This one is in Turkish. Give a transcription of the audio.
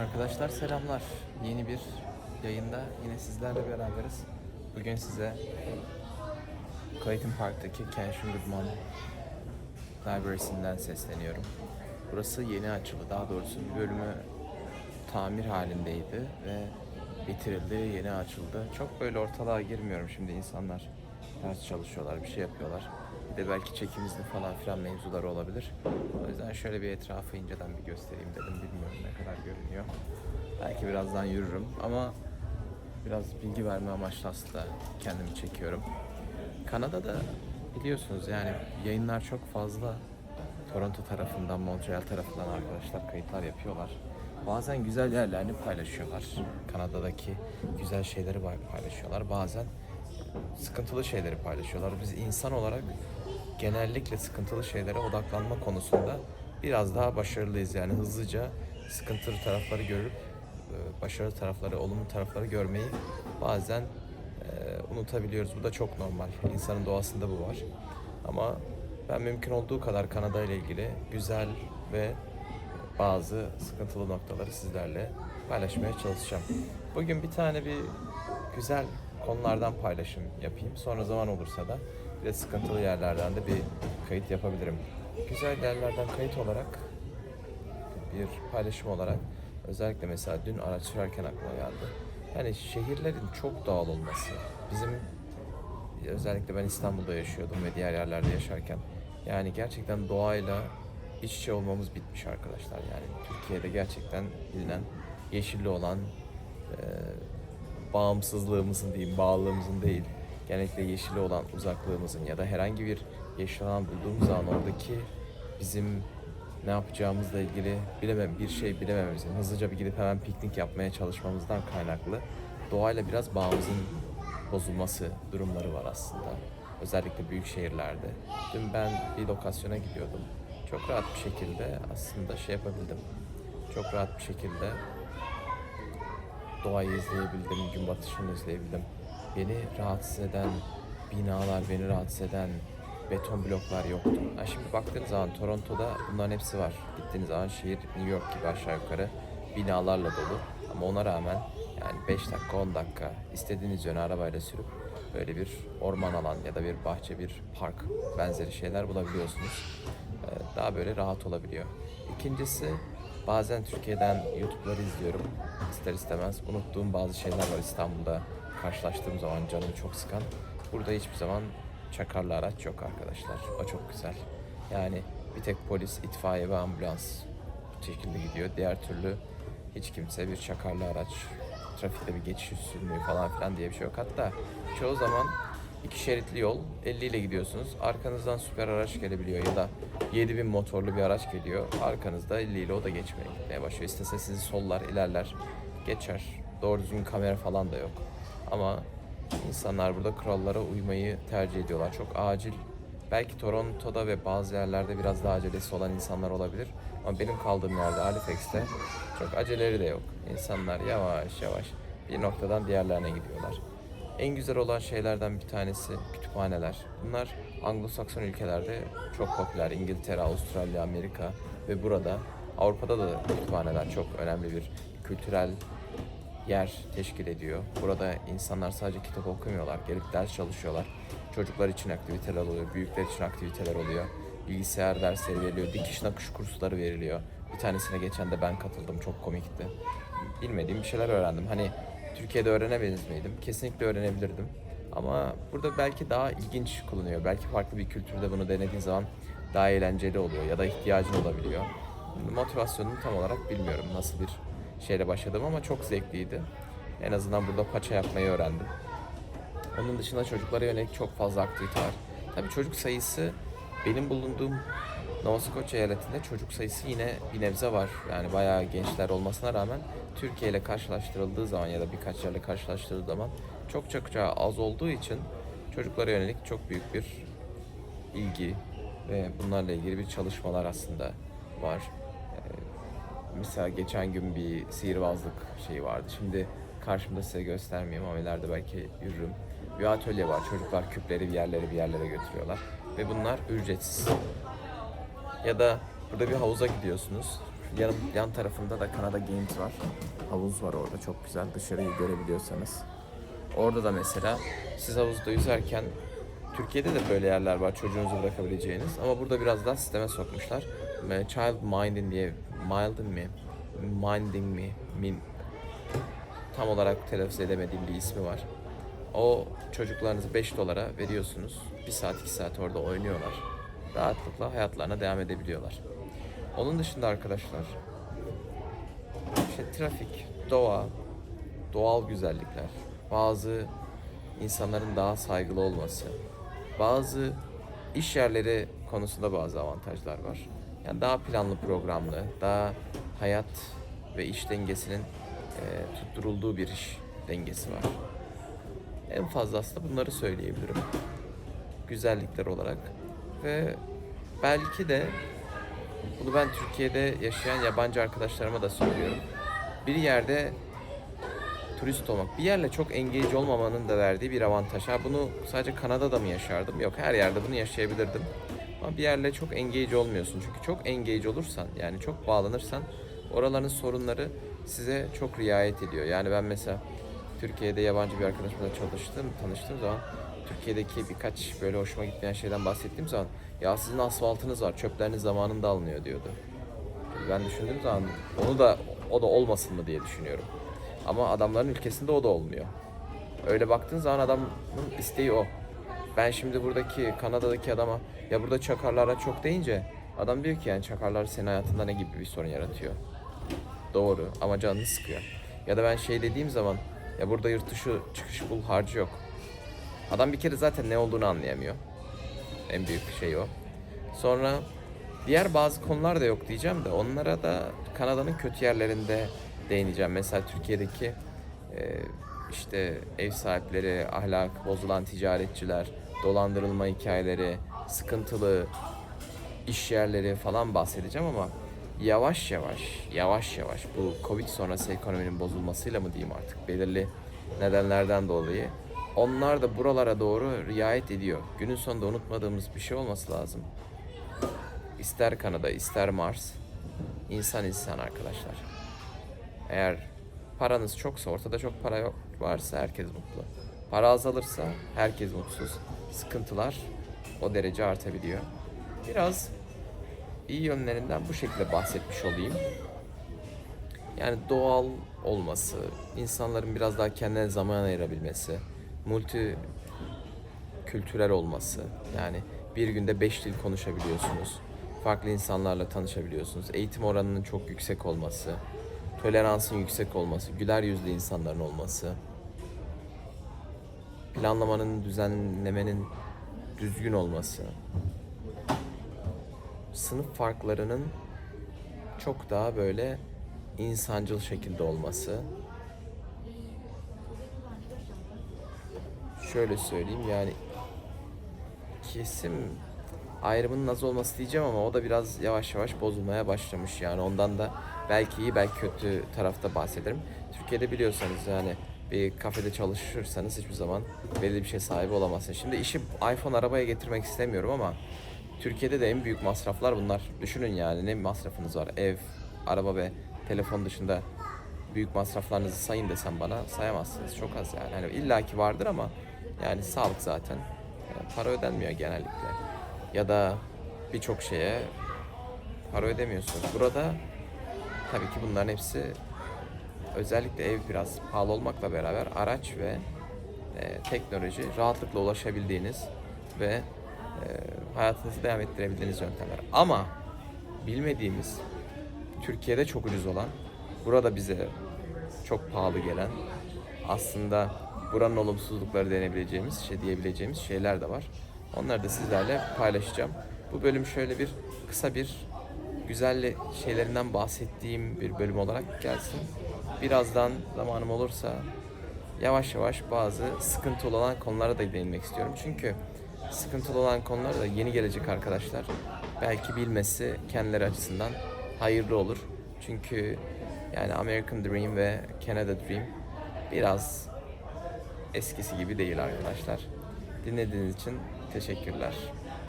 Arkadaşlar selamlar. Yeni bir yayında yine sizlerle beraberiz. Bugün size Clayton Park'taki Kenshin Goodman Library'sinden sesleniyorum. Burası yeni açıldı. Daha doğrusu bir bölümü tamir halindeydi ve bitirildi, yeni açıldı. Çok böyle ortalığa girmiyorum şimdi insanlar ders çalışıyorlar, bir şey yapıyorlar. De belki çekimizde falan filan mevzular olabilir. O yüzden şöyle bir etrafı inceden bir göstereyim dedim. Bilmiyorum ne kadar görünüyor. Belki birazdan yürürüm ama biraz bilgi verme amaçlı aslında kendimi çekiyorum. Kanada'da biliyorsunuz yani yayınlar çok fazla. Toronto tarafından, Montreal tarafından arkadaşlar kayıtlar yapıyorlar. Bazen güzel yerlerini paylaşıyorlar. Kanada'daki güzel şeyleri paylaşıyorlar. Bazen sıkıntılı şeyleri paylaşıyorlar. Biz insan olarak genellikle sıkıntılı şeylere odaklanma konusunda biraz daha başarılıyız. Yani hızlıca sıkıntılı tarafları görüp e, başarılı tarafları, olumlu tarafları görmeyi bazen e, unutabiliyoruz. Bu da çok normal. İnsanın doğasında bu var. Ama ben mümkün olduğu kadar Kanada ile ilgili güzel ve bazı sıkıntılı noktaları sizlerle paylaşmaya çalışacağım. Bugün bir tane bir güzel konulardan paylaşım yapayım. Sonra zaman olursa da de sıkıntılı yerlerden de bir kayıt yapabilirim. Güzel yerlerden kayıt olarak bir paylaşım olarak özellikle mesela dün araç sürerken aklıma geldi. Yani şehirlerin çok doğal olması. Bizim özellikle ben İstanbul'da yaşıyordum ve diğer yerlerde yaşarken yani gerçekten doğayla iç içe olmamız bitmiş arkadaşlar. Yani Türkiye'de gerçekten bilinen yeşilli olan e, bağımsızlığımızın diyeyim, bağlılığımızın değil, genellikle yeşili olan uzaklığımızın ya da herhangi bir yeşil alan bulduğumuz zaman oradaki bizim ne yapacağımızla ilgili bilemem bir şey bilemememizin, hızlıca bir gidip hemen piknik yapmaya çalışmamızdan kaynaklı doğayla biraz bağımızın bozulması durumları var aslında. Özellikle büyük şehirlerde. Dün ben bir lokasyona gidiyordum. Çok rahat bir şekilde aslında şey yapabildim. Çok rahat bir şekilde doğayı izleyebildim, gün batışını izleyebildim. Beni rahatsız eden binalar, beni rahatsız eden beton bloklar yoktu. Ha şimdi baktığınız zaman Toronto'da bunların hepsi var. Gittiğiniz zaman şehir New York gibi aşağı yukarı binalarla dolu. Ama ona rağmen yani 5 dakika 10 dakika istediğiniz yöne arabayla sürüp böyle bir orman alan ya da bir bahçe, bir park benzeri şeyler bulabiliyorsunuz. Ee, Daha böyle rahat olabiliyor. İkincisi bazen Türkiye'den YouTube'ları izliyorum. İster istemez unuttuğum bazı şeyler var İstanbul'da karşılaştığım zaman canımı çok sıkan. Burada hiçbir zaman çakarlı araç yok arkadaşlar. O çok güzel. Yani bir tek polis, itfaiye ve ambulans bu şekilde gidiyor. Diğer türlü hiç kimse bir çakarlı araç, trafikte bir geçiş sürmüyor falan filan diye bir şey yok. Hatta çoğu zaman iki şeritli yol 50 ile gidiyorsunuz. Arkanızdan süper araç gelebiliyor ya da 7000 motorlu bir araç geliyor. Arkanızda 50 ile o da geçmeye gitmeye başlıyor. İstese sizi sollar, ilerler, geçer. Doğru düzgün kamera falan da yok. Ama insanlar burada kurallara uymayı tercih ediyorlar. Çok acil. Belki Toronto'da ve bazı yerlerde biraz daha acelesi olan insanlar olabilir. Ama benim kaldığım yerde Halifax'te çok aceleleri de yok. İnsanlar yavaş yavaş bir noktadan diğerlerine gidiyorlar. En güzel olan şeylerden bir tanesi kütüphaneler. Bunlar Anglo-Sakson ülkelerde çok popüler. İngiltere, Avustralya, Amerika ve burada Avrupa'da da kütüphaneler çok önemli bir kültürel yer teşkil ediyor. Burada insanlar sadece kitap okumuyorlar, gelip ders çalışıyorlar. Çocuklar için aktiviteler oluyor, büyükler için aktiviteler oluyor. Bilgisayar dersleri veriliyor, dikiş nakış kursları veriliyor. Bir tanesine geçen de ben katıldım, çok komikti. Bilmediğim bir şeyler öğrendim. Hani Türkiye'de öğrenemez miydim? Kesinlikle öğrenebilirdim. Ama burada belki daha ilginç kılınıyor. Belki farklı bir kültürde bunu denediğin zaman daha eğlenceli oluyor ya da ihtiyacın olabiliyor. Motivasyonunu tam olarak bilmiyorum nasıl bir şeyle başladım ama çok zevkliydi. En azından burada paça yapmayı öğrendim. Onun dışında çocuklara yönelik çok fazla aktivite var. Tabii çocuk sayısı benim bulunduğum Nova eyaletinde çocuk sayısı yine bir nebze var. Yani bayağı gençler olmasına rağmen Türkiye ile karşılaştırıldığı zaman ya da birkaç yerle karşılaştırıldığı zaman çok çok çok az olduğu için çocuklara yönelik çok büyük bir ilgi ve bunlarla ilgili bir çalışmalar aslında var. Mesela geçen gün bir sihirbazlık şeyi vardı. Şimdi karşımda size göstermeyeyim ama ileride belki yürürüm. Bir atölye var. Çocuklar küpleri bir yerlere bir yerlere götürüyorlar. Ve bunlar ücretsiz. Ya da burada bir havuza gidiyorsunuz. Yan, yan tarafında da Kanada Games var. Havuz var orada çok güzel dışarıyı görebiliyorsanız. Orada da mesela siz havuzda yüzerken Türkiye'de de böyle yerler var çocuğunuzu bırakabileceğiniz ama burada biraz daha sisteme sokmuşlar. Child minding diye minding mi? Minding mi? Min, tam olarak telaffuz edemediğim bir ismi var. O çocuklarınızı 5 dolara veriyorsunuz. 1 saat 2 saat orada oynuyorlar. Rahatlıkla hayatlarına devam edebiliyorlar. Onun dışında arkadaşlar işte trafik, doğa, doğal güzellikler, bazı insanların daha saygılı olması, bazı iş yerleri konusunda bazı avantajlar var. Yani daha planlı programlı, daha hayat ve iş dengesinin e, tutturulduğu bir iş dengesi var. En fazla aslında bunları söyleyebilirim. Güzellikler olarak. Ve belki de bunu ben Türkiye'de yaşayan yabancı arkadaşlarıma da söylüyorum. Bir yerde turist olmak, bir yerle çok engage olmamanın da verdiği bir avantaj. Ha bunu sadece Kanada'da mı yaşardım? Yok her yerde bunu yaşayabilirdim. Ama bir yerle çok engage olmuyorsun. Çünkü çok engage olursan yani çok bağlanırsan oraların sorunları size çok riayet ediyor. Yani ben mesela Türkiye'de yabancı bir arkadaşımla çalıştım, tanıştığım zaman Türkiye'deki birkaç böyle hoşuma gitmeyen şeyden bahsettiğim zaman ya sizin asfaltınız var, çöpleriniz zamanında alınıyor diyordu. Ben düşündüğüm zaman onu da o da olmasın mı diye düşünüyorum. Ama adamların ülkesinde o da olmuyor. Öyle baktığın zaman adamın isteği o. Ben şimdi buradaki Kanada'daki adama ya burada çakarlara çok deyince adam diyor ki yani çakarlar senin hayatında ne gibi bir sorun yaratıyor. Doğru ama canını sıkıyor. Ya da ben şey dediğim zaman ya burada yurt dışı çıkış bul harcı yok. Adam bir kere zaten ne olduğunu anlayamıyor. En büyük şey o. Sonra diğer bazı konular da yok diyeceğim de onlara da Kanada'nın kötü yerlerinde değineceğim. Mesela Türkiye'deki e, işte ev sahipleri, ahlak bozulan ticaretçiler, dolandırılma hikayeleri, sıkıntılı iş yerleri falan bahsedeceğim ama yavaş yavaş, yavaş yavaş bu Covid sonrası ekonominin bozulmasıyla mı diyeyim artık belirli nedenlerden dolayı onlar da buralara doğru riayet ediyor. Günün sonunda unutmadığımız bir şey olması lazım. İster Kanada, ister Mars. insan insan arkadaşlar. Eğer paranız çoksa, ortada çok para yok varsa herkes mutlu. Para azalırsa herkes mutsuz. Sıkıntılar o derece artabiliyor. Biraz iyi yönlerinden bu şekilde bahsetmiş olayım. Yani doğal olması, insanların biraz daha kendine zaman ayırabilmesi, multi kültürel olması. Yani bir günde beş dil konuşabiliyorsunuz. Farklı insanlarla tanışabiliyorsunuz. Eğitim oranının çok yüksek olması, toleransın yüksek olması, güler yüzlü insanların olması, planlamanın, düzenlemenin düzgün olması, sınıf farklarının çok daha böyle insancıl şekilde olması. Şöyle söyleyeyim yani kesim ayrımının az olması diyeceğim ama o da biraz yavaş yavaş bozulmaya başlamış yani ondan da belki iyi belki kötü tarafta bahsederim. Türkiye'de biliyorsanız yani bir kafede çalışırsanız hiçbir zaman belli bir şey sahibi olamazsınız. Şimdi işi iPhone arabaya getirmek istemiyorum ama Türkiye'de de en büyük masraflar bunlar. Düşünün yani ne masrafınız var? Ev, araba ve telefon dışında büyük masraflarınızı sayın desem bana sayamazsınız. Çok az yani. Hani illaki vardır ama yani sağlık zaten. Yani para ödenmiyor genellikle. Ya da birçok şeye para ödemiyorsunuz. Burada tabii ki bunların hepsi özellikle ev biraz pahalı olmakla beraber araç ve e, teknoloji rahatlıkla ulaşabildiğiniz ve e, hayatınızı devam ettirebildiğiniz yöntemler. Ama bilmediğimiz Türkiye'de çok ucuz olan, burada bize çok pahalı gelen, aslında buranın olumsuzlukları denebileceğimiz, şey diyebileceğimiz şeyler de var. Onları da sizlerle paylaşacağım. Bu bölüm şöyle bir kısa bir güzel şeylerinden bahsettiğim bir bölüm olarak gelsin. Birazdan zamanım olursa yavaş yavaş bazı sıkıntılı olan konulara da değinmek istiyorum. Çünkü sıkıntılı olan konular da yeni gelecek arkadaşlar. Belki bilmesi kendileri açısından hayırlı olur. Çünkü yani American Dream ve Canada Dream biraz eskisi gibi değil arkadaşlar. Dinlediğiniz için teşekkürler.